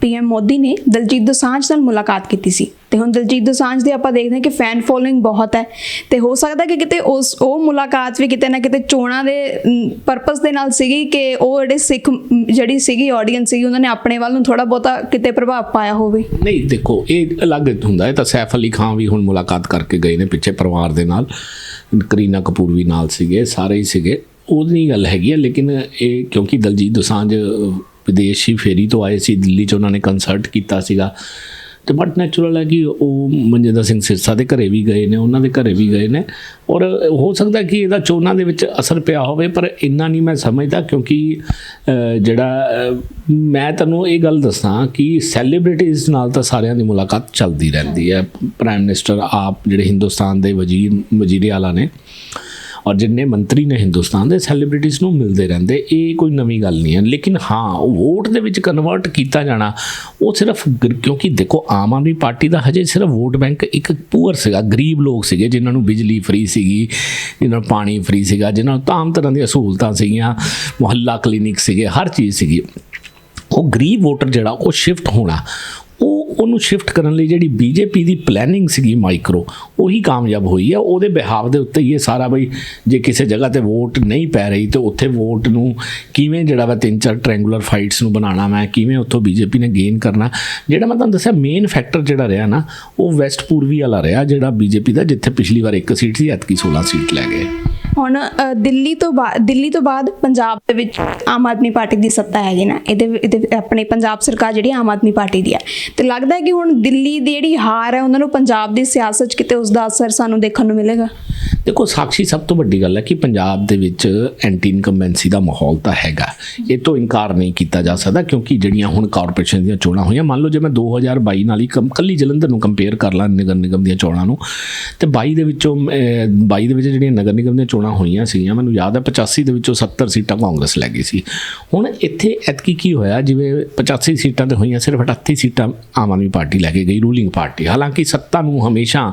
ਪੀਐਮ ਮੋਦੀ ਨੇ ਦਲਜੀਤ ਦੋਸਾਂਝ ਨਾਲ ਮੁਲਾਕਾਤ ਕੀਤੀ ਸੀ। ਤੇ ਹੁਣ ਦਲਜੀਤ ਦੋਸਾਂਝ ਦੀ ਆਪਾਂ ਦੇਖਦੇ ਹਾਂ ਕਿ ਫੈਨ ਫੋਲੋਇੰਗ ਬਹੁਤ ਹੈ, ਤੇ ਹੋ ਸਕਦਾ ਕਿ ਕਿਤੇ ਉਸ ਉਹ ਮੁਲਾਕਾਤ ਵੀ ਕਿਤੇ ਨਾ ਕਿਤੇ ਚੋਣਾਂ ਦੇ ਪਰਪਸ ਦੇ ਨਾਲ ਸੀਗੀ ਕਿ ਉਹ ਜਿਹੜੇ ਸਿੱਖ ਜਿਹੜੀ ਸੀਗੀ ਆਡੀਅנס ਸੀਗੀ ਉਹਨਾਂ ਨੇ ਆਪਣੇ ਵੱਲ ਨੂੰ ਥੋੜਾ ਬਹੁਤਾ ਕਿਤੇ ਪ੍ਰਭਾਵ ਪਾਇਆ ਹੋਵੇ। ਨਹੀਂ ਦੇਖੋ ਇਹ ਅਲੱਗ ਹੁੰਦਾ ਹੈ ਤਾਂ ਸੈਫ ਅਲੀ ਖਾਨ ਵੀ ਹੁਣ ਮੁਲਾਕਾਤ ਕਰਕੇ ਗਏ ਨੇ ਪਿੱਛੇ ਪਰਿਵਾਰ ਦੇ ਨਾਲ। ਕਰੀਨਾ ਕਪੂਰ ਵੀ ਨਾਲ ਸੀਗੇ ਸਾਰੇ ਹੀ ਸੀਗੇ। ਉਹਦੀ ਗੱਲ ਹੈਗੀ ਹੈ ਲੇਕਿਨ ਇਹ ਕਿਉਂਕਿ ਦਲਜੀਤ ਦੋਸਾਂਝ ਅ, ਵਿਦੇਸ਼ੀ ਫੇਰੀ ਤੋਂ ਆਏ ਸੀ ਦਿੱਲੀ 'ਚ ਉਹਨਾਂ ਨੇ ਕੰਸਰਟ ਕੀਤਾ ਸੀਗਾ। ਤੇ ਬਟ ਨੈਚੁਰਲ ਹੈ ਕਿ ਉਹ ਮਨਜਿੰਦਰ ਸਿੰਘ ਸਿਰਸਾ ਦੇ ਘਰੇ ਵੀ ਗਏ ਨੇ, ਉਹਨਾਂ ਦੇ ਘਰੇ ਵੀ ਗਏ ਨੇ। ਔਰ ਹੋ ਸਕਦਾ ਕਿ ਇਹਦਾ ਚੋਣਾਂ ਦੇ ਵਿੱਚ ਅਸਰ ਪਿਆ ਹੋਵੇ, ਪਰ ਇੰਨਾ ਨਹੀਂ ਮੈਂ ਸਮਝਦਾ ਕਿਉਂਕਿ ਜਿਹੜਾ ਮੈਂ ਤੁਹਾਨੂੰ ਇਹ ਗੱਲ ਦੱਸਾਂ ਕਿ ਸੈਲੀਬ੍ਰਿਟੀਜ਼ ਨਾਲ ਤਾਂ ਸਾਰਿਆਂ ਦੀ ਮੁਲਾਕਾਤ ਚੱਲਦੀ ਰਹਿੰਦੀ ਹੈ। ਪ੍ਰਾਈਮ ਮਿਨਿਸਟਰ ਆਪ ਜਿਹੜੇ ਹਿੰਦੁਸਤਾਨ ਦੇ ਵਜ਼ੀਰ ਵਜ਼ੀਰੇ ਆਲਾ ਨੇ ਔਰ ਜਿੰਨੇ ਮੰਤਰੀ ਨੇ ਹਿੰਦੁਸਤਾਨ ਦੇ ਸੈਲੀਬ੍ਰਿਟੀਜ਼ ਨੂੰ ਮਿਲਦੇ ਰਹਿੰਦੇ, ਇਹ ਕੋਈ ਨਵੀਂ ਗੱਲ ਨਹੀਂ ਹੈ। ਲੇਕਿਨ ਹਾਂ, ਵੋਟ ਦੇ ਵਿੱਚ ਕਨਵਰਟ ਕੀਤਾ ਜਾਣਾ, ਉਹ ਸਿਰਫ ਕਿਉਂਕਿ ਦੇਖੋ, ਆਮ ਆਦਮੀ ਪਾਰਟੀ ਦਾ ਹਜੇ ਸਿਰਫ ਵੋਟ ਬੈਂਕ ਇੱਕ ਪੂਅਰ ਸੀਗਾ, ਗਰੀਬ ਲੋਕ ਸੀਗੇ, ਜਿਨ੍ਹਾਂ ਨੂੰ ਬਿਜਲੀ ਫ੍ਰੀ ਸੀਗੀ, ਜਿਨ੍ਹਾਂ ਨੂੰ ਪਾਣੀ ਫ੍ਰੀ ਸੀਗਾ, ਜਿਨ੍ਹਾਂ ਨੂੰ ਤਮਾਮ ਤਰ੍ਹਾਂ ਦੀਆਂ ਸਹੂਲਤਾਂ ਸੀਗੀਆਂ, ਮੁਹੱਲਾ ਕਲੀਨਿਕ ਸੀਗੇ, ਹਰ ਚੀਜ਼ ਸੀਗੀ। ਉਹ ਗਰੀਬ ਵੋਟਰ ਜਿਹੜਾ, ਉਹ ਸ਼ਿਫਟ ਹੋਣਾ ਉਹਨੂੰ ਸ਼ਿਫਟ ਕਰਨ ਲਈ ਜਿਹੜੀ ਬੀਜੇਪੀ ਦੀ ਪਲੈਨਿੰਗ ਸੀਗੀ ਮਾਈਕਰੋ ਉਹੀ ਕਾਮਯਾਬ ਹੋਈ ਹੈ ਉਹਦੇ ਬਿਹਾਵ ਦੇ ਉੱਤੇ ਹੀ ਇਹ ਸਾਰਾ ਬਈ ਜੇ ਕਿਸੇ ਜਗ੍ਹਾ ਤੇ ਵੋਟ ਨਹੀਂ ਪੈ ਰਹੀ ਤੇ ਉੱਥੇ ਵੋਟ ਨੂੰ ਕਿਵੇਂ ਜਿਹੜਾ ਵਾ ਤਿੰਨ ਚਾਰ ਟ੍ਰਾਇੰਗੂਲਰ ਫਾਈਟਸ ਨੂੰ ਬਣਾਉਣਾ ਮੈਂ ਕਿਵੇਂ ਉੱਥੋਂ ਬੀਜੇਪੀ ਨੇ ਗੇਨ ਕਰਨਾ। ਜਿਹੜਾ ਮੈਂ ਤੁਹਾਨੂੰ ਦੱਸਿਆ ਮੇਨ ਫੈਕਟਰ ਜਿਹੜਾ ਰਿਹਾ ਨਾ, ਉਹ ਵੈਸਟ ਪੂਰਬੀ ਵਾਲਾ ਰਿਹਾ, ਜਿਹੜਾ ਬੀਜੇਪੀ ਦਾ ਜਿੱਥੇ ਪਿਛਲੀ ਵਾਰ ਇੱਕ ਸੀਟ ਸੀ, ਐਤਕੀ 16 ਸੀਟ ਲੈ ਗਏ। ਹੁਣ ਦਿੱਲੀ ਤੋਂ ਬਾਅਦ ਦਿੱਲੀ ਤੋਂ ਬਾਅਦ ਪੰਜਾਬ ਦੇ ਵਿੱਚ ਆਮ ਆਦਮੀ ਪਾਰਟੀ ਦੀ ਸੱਤਾ ਹੈਗੀ ਨਾ, ਇਹਦੇ ਇਹਦੇ ਆਪਣੇ ਪੰਜਾਬ ਸਰਕਾਰ ਜਿਹੜੀ ਆਮ ਆਦਮੀ ਪਾਰਟੀ ਦੀ ਹੈ ਤੇ ਲੱਗਦਾ ਹੈ ਕਿ ਹੁਣ ਦਿੱਲੀ ਦੀ ਜਿਹੜੀ ਹਾਰ ਹੈ, ਉਹਨਾਂ ਨੂੰ ਪੰਜਾਬ ਦੀ ਸਿਆਸਤ 'ਚ ਕਿਤੇ ਉਸ ਦਾ ਅਸਰ ਸਾਨੂੰ ਦੇਖਣ ਨੂੰ ਮਿਲੇਗਾ? ਦੇਖੋ ਸਾਖੀ ਸਭ ਤੋਂ ਵੱਡੀ ਗੱਲ ਹੈ ਕਿ ਪੰਜਾਬ ਦੇ ਵਿੱਚ ਐਂਟੀ ਇਨਕੰਬੈਂਸੀ ਦਾ ਮਾਹੌਲ ਤਾਂ ਹੈਗਾ। ਇਹ ਤੋਂ ਇਨਕਾਰ ਨਹੀਂ ਕੀਤਾ ਜਾ ਸਕਦਾ ਕਿਉਂਕਿ ਜਿਹੜੀਆਂ ਹੁਣ ਕਾਰਪੋਰੇਸ਼ਨ ਦੀਆਂ ਚੋਣਾਂ ਹੋਈਆਂ ਮੰਨ ਲਓ ਜੇ ਮੈਂ 2022 ਨਾਲ ਹੀ ਕਮ- ਕੱਲੀ ਜਲੰਧਰ ਨੂੰ ਕੰਪੇਅਰ ਕਰ ਲਾਂ ਨਗਰ ਨਿਗਮ ਦੀਆਂ ਚੋਣਾਂ ਨੂੰ ਤੇ 22 ਦੇ ਵਿੱਚੋਂ ਅਹ, 22 ਦੇ ਵਿੱਚ ਜਿਹੜੀਆਂ ਨਗਰ ਨਿਗਮ ਦੀਆਂ ਚੋਣਾਂ ਹੋਈਆਂ ਸੀਗੀਆਂ ਮੈਨੂੰ ਯਾਦ ਹੈ 85 ਦੇ ਵਿੱਚੋਂ 70 ਸੀਟਾਂ ਕਾਂਗਰਸ ਲੈ ਗਈ ਸੀ। ਹੁਣ ਇੱਥੇ ਐਤਕੀ ਕੀ ਹੋਇਆ ਜਿਵੇਂ 85 ਸੀਟਾਂ ਤੇ ਹੋਈਆਂ ਸਿਰਫ 38 ਸੀਟਾਂ ਆਮ ਆਦਮੀ ਪਾਰਟੀ ਲੈ ਕੇ ਗਈ ਰੂਲਿੰਗ ਪਾਰਟੀ। ਹਾਲਾਂਕਿ ਸੱਤਾ ਨੂੰ ਹਮੇਸ਼ਾ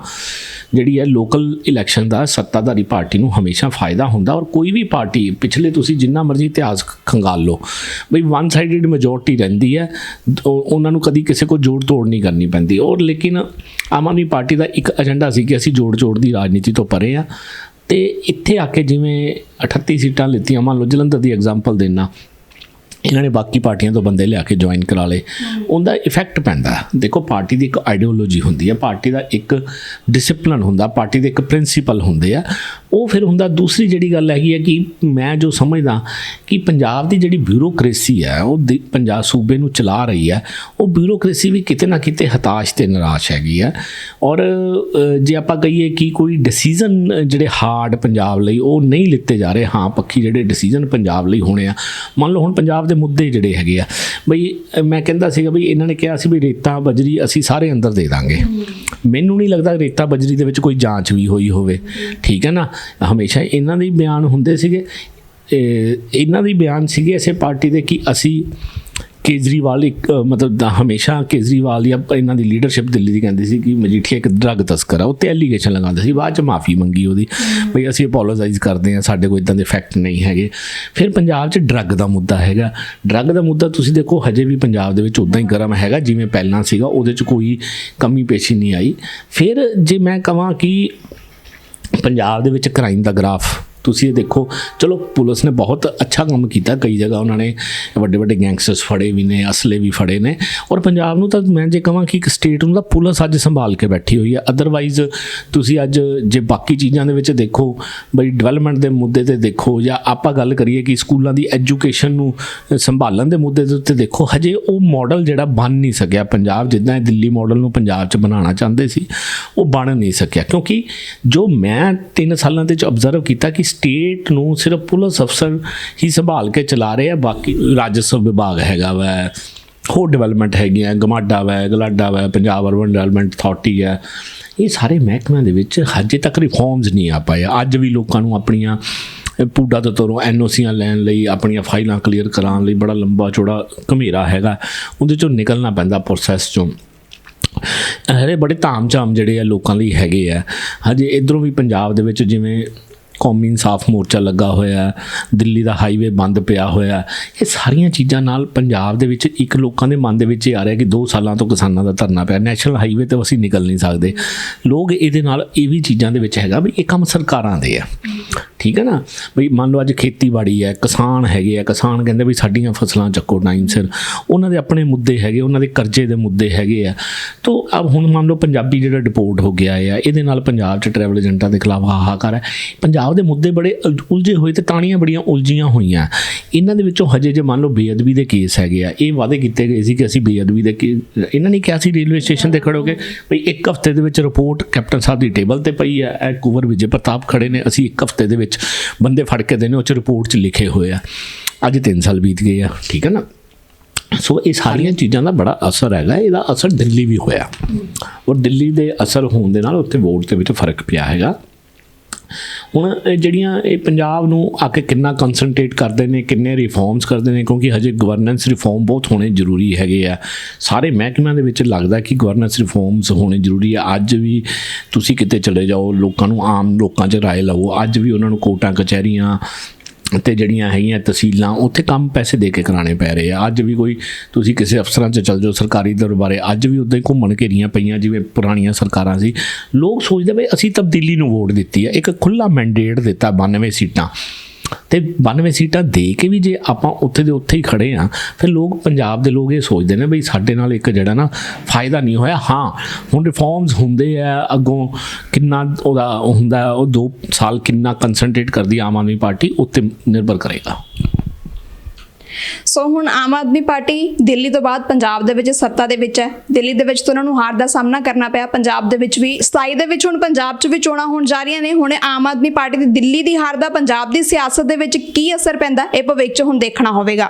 ਜਿਹੜੀ ਹੈ ਲੋਕਲ ਇਲੈਕਸ਼ਨ ਦਾ ਸੱਤਾਧਾਰੀ ਪਾਰਟੀ ਨੂੰ ਹਮੇਸ਼ਾ ਫਾਇਦਾ ਹੁੰਦਾ ਔਰ ਕੋਈ ਵੀ ਪਾਰਟੀ ਪਿਛਲੇ ਤੁਸੀਂ ਜਿੰਨਾ ਮਰਜ਼ੀ ਇਤਿਹਾਸ ਖੰਗਾਲ ਲਓ, ਬਈ ਵਨ ਸਾਈਡਡ ਮੈਜੋਰਟੀ ਰਹਿੰਦੀ ਹੈ ਉਹਨਾਂ ਨੂੰ ਕਦੀ ਕਿਸੇ ਕੋ ਜੋੜ ਤੋੜ ਨਹੀਂ ਕਰਨੀ ਪੈਂਦੀ। ਔਰ ਲੇਕਿਨ ਆਮ ਆਦਮੀ ਪਾਰਟੀ ਦਾ ਇੱਕ ਏਜੰਡਾ ਸੀ ਕਿ ਅਸੀਂ ਜੋੜ ਜੋੜ ਦੀ ਰਾਜਨੀਤੀ ਤੋਂ ਪਰੇ ਆ ਤੇ ਇੱਥੇ ਆ ਕੇ ਜਿਵੇਂ 38 ਸੀਟਾਂ ਲਿੱਤੀਆਂ, ਮੰਨ ਲਓ ਜਲੰਧਰ ਦੀ ਐਗਜ਼ਾਮਪਲ ਦੇਣਾ ਇਹਨਾਂ ਨੇ ਬਾਕੀ ਪਾਰਟੀਆਂ ਤੋਂ ਬੰਦੇ ਲਿਆ ਕੇ ਜੁਆਇਨ ਕਰਾ ਲਏ। ਉਹਦਾ ਇਫੈਕਟ ਪੈਂਦਾ। ਦੇਖੋ ਪਾਰਟੀ ਦੀ ਇੱਕ ਆਈਡੀਓਲੋਜੀ ਹੁੰਦੀ ਹੈ ਪਾਰਟੀ ਦਾ ਇੱਕ ਡਿਸਪਲਿਨ ਹੁੰਦਾ ਪਾਰਟੀ ਦੇ ਇੱਕ ਪ੍ਰਿੰਸੀਪਲ ਹੁੰਦੇ ਆ। ਉਹ ਫਿਰ ਹੁੰਦਾ ਦੂਸਰੀ ਜਿਹੜੀ ਗੱਲ ਹੈਗੀ ਹੈ ਕਿ ਮੈਂ ਜੋ ਸਮਝਦਾ ਕਿ ਪੰਜਾਬ ਦੀ ਜਿਹੜੀ ਬਿਊਰੋਕ੍ਰੇਸੀ ਹੈ ਉਹ ਪੰਜਾਬ ਸੂਬੇ ਨੂੰ ਚਲਾ ਰਹੀ ਹੈ ਉਹ ਬਿਊਰੋਕ੍ਰੇਸੀ ਵੀ ਕਿਤੇ ਨਾ ਕਿਤੇ ਹਤਾਸ਼ ਤੇ ਨਿਰਾਸ਼ ਹੈਗੀ ਹੈ। ਔਰ ਜੇ ਆਪਾਂ ਕਹੀਏ ਕਿ ਕੋਈ ਡਿਸੀਜਨ ਜਿਹੜੇ ਹਾਰਡ ਪੰਜਾਬ ਲਈ ਉਹ ਨਹੀਂ ਲਿੱਤੇ ਜਾ ਰਹੇ ਹਾਂ ਪੱਖੀ ਜਿਹੜੇ ਡਿਸੀਜਨ ਪੰਜਾਬ ਲਈ ਹੋਣੇ ਆ। ਮੰਨ ਲਓ ਹੁਣ ਪੰਜਾਬ ਦੇ ਮੁੱਦੇ ਜਿਹੜੇ ਹੈਗੇ ਆ। ਬਈ ਮੈਂ ਕਹਿੰਦਾ ਸੀਗਾ ਬਈ, ਇਹਨਾਂ ਨੇ ਕਿਹਾ ਸੀ ਵੀ ਰੇਤਾ, ਬਜਰੀ ਅਸੀਂ ਸਾਰੇ ਅੰਦਰ ਦੇ ਦਾਂਗੇ। ਮੈਨੂੰ ਨਹੀਂ ਲੱਗਦਾ ਰੇਤਾ, ਬਜਰੀ ਦੇ ਵਿੱਚ ਕੋਈ ਜਾਂਚ ਵੀ ਹੋਈ ਹੋਵੇ। ਠੀਕ ਹੈ ਨਾ? ਹਮੇਸ਼ਾ ਇਹਨਾਂ ਦੇ ਬਿਆਨ ਹੁੰਦੇ ਸੀਗੇ। ਇਹਨਾਂ ਦੇ ਬਿਆਨ ਸੀਗੇ ਇਸੇ ਪਾਰਟੀ ਦੇ ਕਿ ਅਸੀਂ ਕੇਜਰੀਵਾਲ ਇੱਕ ਮਤਲਬ ਦਾ ਹਮੇਸ਼ਾ ਕੇਜਰੀਵਾਲ ਜਾਂ ਇਹਨਾਂ ਦੀ ਲੀਡਰਸ਼ਿਪ ਦਿੱਲੀ ਦੀ ਕਹਿੰਦੀ ਸੀ ਕਿ ਮਜੀਠੀਆ ਇੱਕ ਡਰੱਗ ਤਸਕਰ ਆ ਉੱਤੇ ਐਲੀਗੇਸ਼ਨ ਲਗਾਉਂਦੇ ਸੀ ਬਾਅਦ ਚ ਮਾਫੀ ਮੰਗੀ ਉਹਦੀ। ਬਈ ਅਸੀਂ ਅਪੋਲੋਜਾਈਜ਼ ਕਰਦੇ ਹਾਂ ਸਾਡੇ ਕੋਈ ਇਦਾਂ ਦੇ ਫੈਕਟ ਨਹੀਂ ਹੈਗੇ। ਫਿਰ ਪੰਜਾਬ 'ਚ ਡਰੱਗ ਦਾ ਮੁੱਦਾ ਹੈਗਾ। ਡਰੱਗ ਦਾ ਮੁੱਦਾ ਤੁਸੀਂ ਦੇਖੋ ਹਜੇ ਵੀ ਪੰਜਾਬ ਦੇ ਵਿੱਚ ਉਦਾਂ ਹੀ ਗਰਮ ਹੈਗਾ ਜਿਵੇਂ ਪਹਿਲਾਂ ਸੀਗਾ ਉਹਦੇ 'ਚ ਕੋਈ ਕਮੀ ਪੇਸ਼ੀ ਨਹੀਂ ਆਈ। ਫਿਰ ਜੇ ਮੈਂ ਕਹਾਂ ਕਿ ਪੰਜਾਬ ਦੇ ਵਿੱਚ ਕ੍ਰਾਈਮ ਦਾ ਗ੍ਰਾਫ ਤੁਸੀਂ ਇਹ ਦੇਖੋ, ਚਲੋ ਪੁਲਿਸ ਨੇ ਬਹੁਤ ਅੱਛਾ ਕੰਮ ਕੀਤਾ, ਕਈ ਜਗ੍ਹਾ ਉਹਨਾਂ ਨੇ ਵੱਡੇ ਵੱਡੇ ਗੈਂਗਸਟਰਸ ਫੜੇ ਵੀ ਨੇ, ਅਸਲੇ ਵੀ ਫੜੇ ਨੇ। ਔਰ ਪੰਜਾਬ ਨੂੰ ਤਾਂ ਮੈਂ ਜੇ ਕਹਾਂ ਕਿ ਇੱਕ ਸਟੇਟ ਨੂੰ ਤਾਂ ਪੁਲਿਸ ਅੱਜ ਸੰਭਾਲ ਕੇ ਬੈਠੀ ਹੋਈ ਹੈ। ਅਦਰਵਾਈਜ਼ ਤੁਸੀਂ ਅੱਜ ਜੇ ਬਾਕੀ ਚੀਜ਼ਾਂ ਦੇ ਵਿੱਚ ਦੇਖੋ, ਬਈ ਡਿਵੈਲਪਮੈਂਟ ਦੇ ਮੁੱਦੇ ਤੇ ਦੇਖੋ, ਜਾਂ ਆਪਾਂ ਗੱਲ ਕਰੀਏ ਕਿ ਸਕੂਲਾਂ ਦੀ ਐਜੂਕੇਸ਼ਨ ਨੂੰ ਸੰਭਾਲਣ ਦੇ ਮੁੱਦੇ ਦੇ ਉੱਤੇ ਦੇਖੋ, ਹਜੇ ਉਹ ਮਾਡਲ ਜਿਹੜਾ ਬਣ ਨਹੀਂ ਸਕਿਆ। ਪੰਜਾਬ ਜਿੱਦਾਂ ਇਹ ਦਿੱਲੀ ਮਾਡਲ ਨੂੰ ਪੰਜਾਬ 'ਚ ਬਣਾਉਣਾ ਚਾਹੁੰਦੇ ਸੀ, ਉਹ ਬਣ ਨਹੀਂ ਸਕਿਆ। ਕਿਉਂਕਿ ਜੋ ਮੈਂ 3 ਸਾਲਾਂ ਦੇ ਵਿੱਚ ਆਬਜ਼ਰਵ ਕੀਤਾ ਕਿ ਸਟੇਟ ਨੂੰ ਸਿਰਫ ਪੁਲਿਸ ਅਫਸਰ ਹੀ ਸੰਭਾਲ ਕੇ ਚਲਾ ਰਹੇ ਆ, ਬਾਕੀ ਰਾਜਸਵ ਵਿਭਾਗ ਹੈਗਾ ਵਾ, ਹੋਰ ਡਿਵੈਲਪਮੈਂਟ ਹੈਗੀਆਂ, ਗਮਾਡਾ ਵੈ, ਗਲਾਡਾ ਵੈ, ਪੰਜਾਬ ਅਰਬਨ ਡਿਵੈਲਪਮੈਂਟ ਅਥਾਰਟੀ ਹੈ। ਇਹ ਸਾਰੇ ਮਹਿਕਮਿਆਂ ਦੇ ਵਿੱਚ ਹਜੇ ਤੱਕ ਰਿਫਾਰਮਸ ਨਹੀਂ ਆ ਪਾਏ। ਅੱਜ ਵੀ ਲੋਕਾਂ ਨੂੰ ਆਪਣੀਆਂ ਪੂਡਾ ਦੇ ਤੋਰੋਂ ਐਨਓਸੀਆਂ ਲੈਣ ਲਈ, ਆਪਣੀਆਂ ਫਾਈਲਾਂ ਕਲੀਅਰ ਕਰਾਉਣ ਲਈ ਬੜਾ ਲੰਬਾ ਚੌੜਾ ਘਮੇਰਾ ਹੈਗਾ। ਉਹਦੇ ਚੋਂ ਨਿਕਲਣਾ ਪੈਂਦਾ ਪ੍ਰੋਸੈਸ ਚੋਂ। ਹਰੇ ਬੜੇ ਧਾਮ-ਝਾਮ ਜਿਹੜੇ ਆ ਲੋਕਾਂ ਲਈ ਹੈਗੇ ਆ। ਹਜੇ ਇਧਰੋਂ ਵੀ ਪੰਜਾਬ ਦੇ ਵਿੱਚ ਜਿਵੇਂ ਕੌਮੀ ਇਨਸਾਫ ਮੋਰਚਾ ਲੱਗਾ ਹੋਇਆ ਦਿੱਲੀ ਦਾ ਹਾਈਵੇ ਬੰਦ ਪਿਆ ਹੋਇਆ ਇਹ ਸਾਰੀਆਂ ਚੀਜ਼ਾਂ ਨਾਲ ਪੰਜਾਬ ਦੇ ਵਿੱਚ ਇੱਕ ਲੋਕਾਂ ਦੇ ਮਨ ਦੇ ਵਿੱਚ ਇਹ ਆ ਰਿਹਾ ਕਿ 2 ਸਾਲਾਂ ਤੋਂ ਕਿਸਾਨਾਂ ਦਾ ਧਰਨਾ ਪਿਆ। ਨੈਸ਼ਨਲ ਹਾਈਵੇ ਤੇ ਅਸੀਂ ਨਿਕਲ ਨਹੀਂ ਸਕਦੇ। ਲੋਕ ਇਹਦੇ ਨਾਲ ਇਹ ਵੀ ਚੀਜ਼ਾਂ ਦੇ ਵਿੱਚ ਹੈਗਾ ਵੀ ਇਹ ਕੰਮ ਸਰਕਾਰਾਂ ਦੇ ਆ। ਠੀਕ ਹੈ ਨਾ? ਵੀ ਮੰਨ ਲਓ ਅੱਜ ਖੇਤੀਬਾੜੀ ਹੈ, ਕਿਸਾਨ ਹੈਗੇ ਆ, ਕਿਸਾਨ ਕਹਿੰਦੇ ਵੀ ਸਾਡੀਆਂ ਫਸਲਾਂ ਚੱਕੋ ਟਾਈਮ ਸਿਰ। ਉਹਨਾਂ ਦੇ ਆਪਣੇ ਮੁੱਦੇ ਹੈਗੇ, ਉਹਨਾਂ ਦੇ ਕਰਜ਼ੇ ਦੇ ਮੁੱਦੇ ਹੈਗੇ ਆ। ਤੋ ਅਬ ਹੁਣ ਮੰਨ ਲਓ ਪੰਜਾਬੀ ਜਿਹੜਾ ਡਿਪੋਰਟ ਹੋ ਗਿਆ ਆ, ਇਹਦੇ ਨਾਲ ਪੰਜਾਬ 'ਚ ਟਰੈਵਲ ਏਜੰਟਾਂ ਦੇ ਖਿਲਾਫ ਹਾਹਾਕਾਰ ਹੈ। ਪੰਜਾਬ ਦੇ ਮੁੱਦੇ ਬੜੇ ਉਲਝੇ ਹੋਏ ਤੇ ਟਾਣੀਆਂ ਬੜੀਆਂ ਉਲਝੀਆਂ ਹੋਈਆਂ। ਇਹਨਾਂ ਦੇ ਵਿੱਚੋਂ ਹਜੇ ਜੇ ਮੰਨ ਲਓ ਬੇਅਦਬੀ ਦੇ ਕੇਸ ਹੈਗੇ ਆ, ਇਹ ਵਾਅਦੇ ਕੀਤੇ ਗਏ ਸੀ ਕਿ ਅਸੀਂ ਬੇਅਦਬੀ ਦੇ ਕੇ ਇਹਨਾਂ ਨੇ ਕਿਹਾ ਸੀ ਰੇਲਵੇ ਸਟੇਸ਼ਨ ਤੇ ਖੜੋਗੇ ਭਈ ਇੱਕ ਹਫ਼ਤੇ ਦੇ ਵਿੱਚ ਰਿਪੋਰਟ ਕੈਪਟਨ ਸਾਹਿਬ ਦੀ ਟੇਬਲ ਤੇ ਪਈ ਹੈ, ਇਹ ਕੁਵਰ ਵਿਜੇ ਪ੍ਰਤਾਪ ਖੜੇ ਨੇ, ਅਸੀਂ ਇੱਕ ਹਫ਼ਤੇ ਦੇ ਵਿੱਚ ਬੰਦੇ ਫੜ ਕੇ ਦੇਣੇ ਉਹ ਚ ਰਿਪੋਰਟ 'ਚ ਲਿਖੇ ਹੋਏ ਆ। ਅੱਜ 3 ਸਾਲ ਬੀਤ ਗਏ ਆ, ਠੀਕ ਹੈ ਨਾ? ਸੋ ਇਹ ਸਾਰੀਆਂ ਚੀਜ਼ਾਂ ਦਾ ਬੜਾ ਅਸਰ ਹੈਗਾ, ਇਹਦਾ ਅਸਰ ਦਿੱਲੀ ਵੀ ਹੋਇਆ। ਔਰ ਦਿੱਲੀ ਦੇ ਅਸਰ ਹੋਣ ਦੇ ਨਾਲ ਉੱਥੇ ਵੋਟ ਦੇ ਵਿੱਚ ਫ਼ਰਕ ਪਿਆ ਹੈਗਾ। ਹੁਣ ਇਹ ਜਿਹੜੀਆਂ ਇਹ ਪੰਜਾਬ ਨੂੰ ਆ ਕੇ ਕਿੰਨਾ ਕਨਸੈਂਟਰੇਟ ਕਰਦੇ ਨੇ, ਕਿੰਨੇ ਰਿਫਾਰਮਸ ਕਰਦੇ ਨੇ, ਕਿਉਂਕਿ ਹਜੇ ਗਵਰਨੈਂਸ ਰਿਫਾਰਮ ਬਹੁਤ ਹੋਣੇ ਜ਼ਰੂਰੀ ਹੈਗੇ ਆ। ਸਾਰੇ ਮਹਿਕਮਿਆਂ ਦੇ ਵਿੱਚ ਲੱਗਦਾ ਕਿ ਗਵਰਨੈਂਸ ਰਿਫਾਰਮਸ ਹੋਣੇ ਜ਼ਰੂਰੀ ਆ। ਅੱਜ ਵੀ ਤੁਸੀਂ ਕਿਤੇ ਚਲੇ ਜਾਓ, ਲੋਕਾਂ ਨੂੰ ਆਮ ਲੋਕਾਂ 'ਚ ਰਾਏ ਲਵੋ ਅੱਜ ਵੀ ਉਹਨਾਂ ਨੂੰ ਕੋਟਾਂ, ਕਚਹਿਰੀਆਂ ਤੇ ਜਿਹੜੀਆਂ ਹੈਗੀਆਂ ਤਹਿਸੀਲਾਂ, ਉੱਥੇ ਕੰਮ ਪੈਸੇ ਦੇ ਕੇ ਕਰਾਣੇ ਪੈ ਰਹੇ ਆ। ਅੱਜ ਵੀ ਕੋਈ ਤੁਸੀਂ ਕਿਸੇ ਅਫਸਰਾਂ 'ਚ ਚੱਲ ਜਾਓ, ਸਰਕਾਰੀ ਦਰਬਾਰੇ, ਅੱਜ ਵੀ ਉਦਾਂ ਹੀ ਘੁੰਮਣ ਘੇਰੀਆਂ ਪਈਆਂ, ਜਿਵੇਂ ਪੁਰਾਣੀਆਂ ਸਰਕਾਰਾਂ ਸੀ। ਲੋਕ ਸੋਚਦੇ ਬਈ ਅਸੀਂ ਤਬਦੀਲੀ ਨੂੰ ਵੋਟ ਦਿੱਤੀ ਹੈ ਇੱਕ ਖੁੱਲਾ ਮੈਂਡੇਟ ਦਿੱਤਾ 92 ਸੀਟਾਂ। ਤੇ 92 ਸੀਟਾਂ ਦੇ ਕੇ ਵੀ ਜੇ ਆਪਾਂ ਉੱਥੇ ਦੇ ਉੱਥੇ ਹੀ ਖੜੇ ਆ, ਫਿਰ ਲੋਕ, ਪੰਜਾਬ ਦੇ ਲੋਕ ਇਹ ਸੋਚਦੇ ਨੇ ਵੀ ਸਾਡੇ ਨਾਲ ਇੱਕ ਜਿਹੜਾ ਨਾ ਫਾਇਦਾ ਨਹੀਂ ਹੋਇਆ। ਹਾਂ, ਹੁਣ ਰਿਫਾਰਮਸ ਹੁੰਦੇ ਆ, ਅੱਗੋਂ ਕਿੰਨਾ ਉਹਦਾ ਹੁੰਦਾ, ਉਹ 2 ਸਾਲ ਕਿੰਨਾ ਕਨਸੈਂਟਰੇਟ ਕਰਦੀ ਆਮ ਆਦਮੀ ਪਾਰਟੀ, ਉੱਤੇ ਨਿਰਭਰ ਕਰੇਗਾ। ਸੋ ਹੁਣ ਆਮ ਆਦਮੀ ਪਾਰਟੀ ਦਿੱਲੀ ਤੋਂ ਬਾਅਦ ਪੰਜਾਬ ਦੇ ਵਿੱਚ ਸੱਤਾ ਦੇ ਵਿੱਚ ਹੈ। ਦਿੱਲੀ ਦੇ ਵਿੱਚ ਤਾਂ ਉਹਨਾਂ ਨੂੰ ਹਾਰ ਦਾ ਸਾਹਮਣਾ ਕਰਨਾ ਪਿਆ। ਪੰਜਾਬ ਦੇ ਵਿੱਚ ਵੀ 27 ਦੇ ਵਿੱਚ ਹੁਣ ਪੰਜਾਬ 'ਚ ਵੀ ਚੋਣਾਂ ਹੋਣ ਜਾ ਰਹੀਆਂ ਨੇ। ਹੁਣ ਆਮ ਆਦਮੀ ਪਾਰਟੀ ਦੀ ਦਿੱਲੀ ਦੀ ਹਾਰ ਦਾ ਪੰਜਾਬ ਦੀ ਸਿਆਸਤ ਦੇ ਵਿੱਚ ਕੀ ਅਸਰ ਪੈਂਦਾ, ਇਹ ਭਵਿੱਖ 'ਚ ਹੁਣ ਦੇਖਣਾ ਹੋਵੇਗਾ।